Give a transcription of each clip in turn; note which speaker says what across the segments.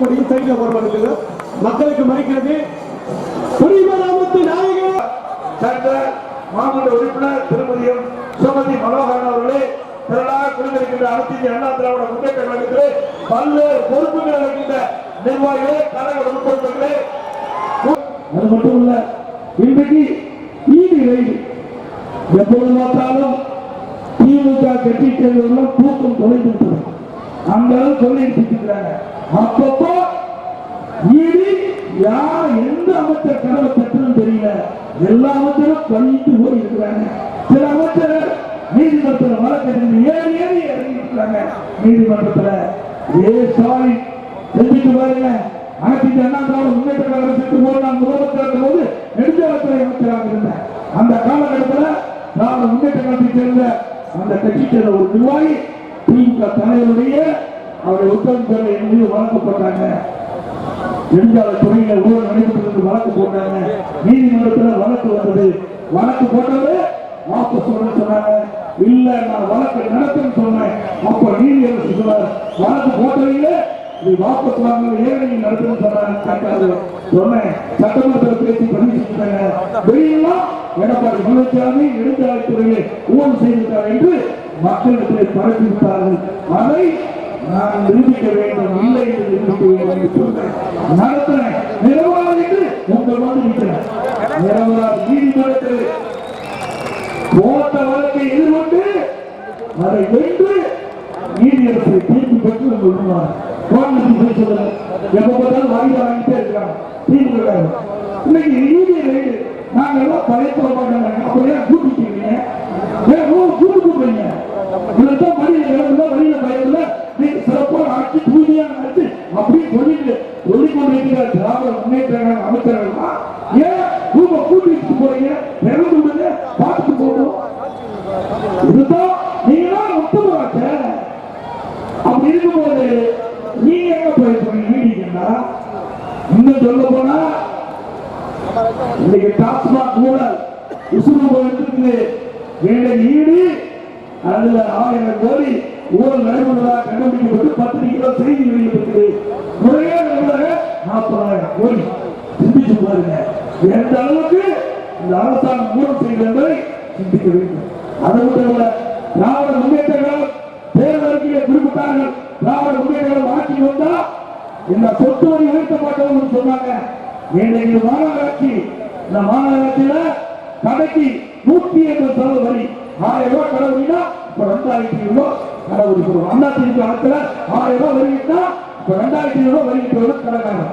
Speaker 1: கொடி சைடில் போடப்படுகிறது மக்களுக்கு மறைக்கிறது. குடிமராமத்து நாயகர்?
Speaker 2: சென்ற மாமன்ற உறுப்பினர் திருமதியும் சுமதி மனோகரன் அவர்களே திரளாக குழுமிருக்கின்ற அனைத்து இந்திய அண்ணா திராவிட முன்னேற்ற கழகத்திலே பல்வேறு பொறுப்புகள் இருக்கின்ற நிர்வாகிகளே கழக உறுப்பினர்களே.
Speaker 1: அது மட்டும் இல்ல இன்றைக்கு நீதி ரைடு எப்பொழுது பார்த்தாலும் திமுக கட்சி சேர்ந்தவர்கள் தூக்கம் தொலைந்து விட்டது. அந்த அளவு சொல்லிட்டு இருக்கிறாங்க அப்பப்போ நீதி யார் எந்த அமைச்சர் கனவு தட்டுன்னு தெரியல. எல்லா அமைச்சரும் பண்ணிட்டு போய் இருக்கிறாங்க. சில அமைச்சர் நீதிமன்றத்தில் வழக்கறிஞர் ஏறி ஏறி இறங்கி இருக்கிறாங்க. நீதிமன்றத்தில் ஏ சாரி செஞ்சுட்டு பாருங்க. அனைத்து என்ன அண்ணா திராவிட முன்னேற்ற கழகத்துக்கு போது நான் முதலமைச்சர் இருக்கும்போது நெடுஞ்சாலைத்துறை அமைச்சராக இருந்தேன். அந்த காலகட்டத்தில் திராவிட முன்னேற்ற கழகத்தை சேர்ந்த அந்த கட்சியை சேர்ந்த ஒரு நிர்வாகி திமுக தலைவருடைய அவருடைய உத்தரவு மீது வழக்கு போட்டாங்க. நெடுஞ்சாலைத்துறையில ஊழல் நடைபெற்றது வழக்கு போட்டாங்க. நீதிமன்றத்தில் வழக்கு வந்தது. வழக்கு போட்டது வாபஸ் சொன்னாங்க. இல்ல நான் வழக்கு நடத்துன்னு சொன்னேன். அப்ப நீதியரசு சொன்னார் வழக்கு போட்டவங்க இது வாபஸ் வாங்க ஏழை நடத்துன்னு சொன்னாங்க கேட்காது சொன்னேன். சட்டமன்றத்தில் பேசி பதிவு செஞ்சாங்க வெளியெல்லாம் எடப்பாடி பழனிசாமி நெடுஞ்சாலைத்துறையை ஊழல் செய்திருக்கார் என்று மக்களிடத்தில் பரப்பி அதை நான் நிரூபிக்க வேண்டும். இல்லை என்று நிரூபிக்க வேண்டும் என்று சொன்னேன் நடத்தினேன் நிரவராது என்று உங்கள் வந்து நிற்கிறேன் நிரவராது நீதிமன்றத்தில் போட்ட வழக்கை எதிர்கொண்டு அதை வென்று நீதியரசை தீர்ப்பு பெற்று காங்கிரஸ் போய் சொல்லுங்க எப்ப பார்த்தாலும் வாங்கி வாங்கிட்டே இருக்காங்க. திமுக இன்னைக்கு நீதி நாங்க எல்லாம் பழைய அப்படியே கூட்டிட்டீங்க ஏன் முன்னேற்ற கழக ஏன் ரூப கூட்டிட்டு போறீங்க? இறந்து விடுங்க பார்த்துட்டு போகணும். இதுதான் நீங்க தான் அப்படி இருக்கும்போது நீங்க எங்க போயிருக்கீங்க சொன்னீங்க நீடிங்கன்னா இன்னும் சொல்ல போனா இன்னைக்கு டாஸ்மாக் ஊழல் உசுறு போயிட்டு வேலை ஈடு அதுல ஆயிரம் கோடி ஊழல் நடைபெறுவதாக கண்டுபிடிக்கப்பட்டு பத்து கிலோ செய்தி வெளியிட்டிருக்கு முறையே நடைபெற நாற்பதாயிரம் கோடி சிந்திச்சு பாருங்க எந்த அளவுக்கு இந்த அரசாங்கம் மூலம் செய்கிறது என்பதை சிந்திக்க வேண்டும். அது மட்டுமல்ல திராவிட முன்னேற்றங்கள் தேர்தலுக்கு குறிப்பிட்டார்கள். திராவிட முன்னேற்றங்கள் ஆட்சி வந்தா இந்த சொத்து வரி உயர்த்த மாட்டோம்னு சொன்னாங்க. ஏழைகள் மாநகராட்சி இந்த மாநகராட்சியில கடைக்கு நூத்தி எண்பது செலவு வரி. ஆயிரம் ரூபாய் கடை வரினா இப்ப ரெண்டாயிரத்தி ஐநூறு கடவுள் கடை அண்ணா திமுக காலத்துல ஆயிரம் ரூபாய் வருகிட்டா இப்ப ரெண்டாயிரத்தி ஐநூறு ரூபாய் வரி விட்டு கடைக்காரன்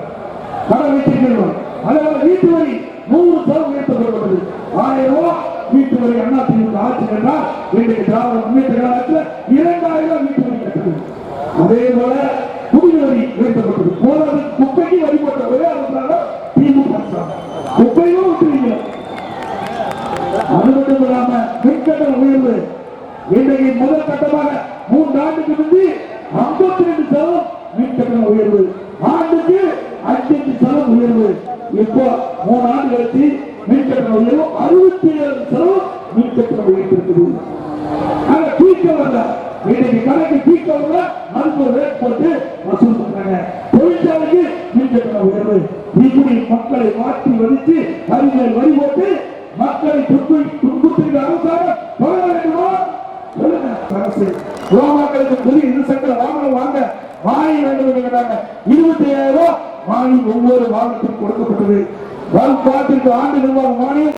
Speaker 1: கடை வைத்திருக்கிறோம் அதே வீட்டு வரி நூறு சதவீதம் உயர்த்தப்பட்டது ஆயிரம் ரூபாய் வீட்டு வரை அண்ணா திமுக ஆட்சி என்றால் இன்றைக்கு திராவிட முன்னேற்ற காலத்தில் இரண்டாயிரம் ரூபாய் வீட்டு வரி கட்டுது அதே போல குடிநீர் உயர்த்தப்பட்டது. போனது குப்பைக்கு வரி போட்ட ஒரே அரசாங்கம் திமுக குப்பையும் விட்டுறீங்க அது மட்டும் இல்லாம மின்கட்டண உயர்வு. இன்றைக்கு முதல் கட்டமாக மூன்று ஆண்டுக்கு முந்தி ஐம்பத்தி ரெண்டு சதவீதம் மின்கட்டண உயர்வு. ஆண்டுக்கு அஞ்சு சதவீதம் உயர்வு. இப்போ மூணு ஆண்டு கழிச்சு மின்கட்டண உயர்வு அறுபத்தி ஏழு சதவீதம் மின்கட்டண உயர்வு இருக்குது. ஆனா தீர்க்க வரல இன்னைக்கு கணக்கு தீர்க்க வரல அதுக்கு ரேட் போட்டு வசூல் பண்றாங்க. தொழிற்சாலைக்கு மின்கட்டண உயர்வு இப்படி மக்களை மாற்றி வதித்து அறிஞர் வரி போட்டு மக்களை துன்பு துன்புறுத்துகிற அரசாங்கம் தொடர வேண்டுமா சொல்லுங்க அரசு. ரோமாக்களுக்கு புதிய வாகனம் வாங்க வாங்கி வேண்டும் கேட்டாங்க இருபத்தி ஐயாயிரம் ரூபாய் மானியம் ஒவ்வொரு வாகனத்திற்கும் கொடுக்கப்பட்டது. வரும் பாட்டிற்கு ஆண்டு நிர்வாகம் மானியம்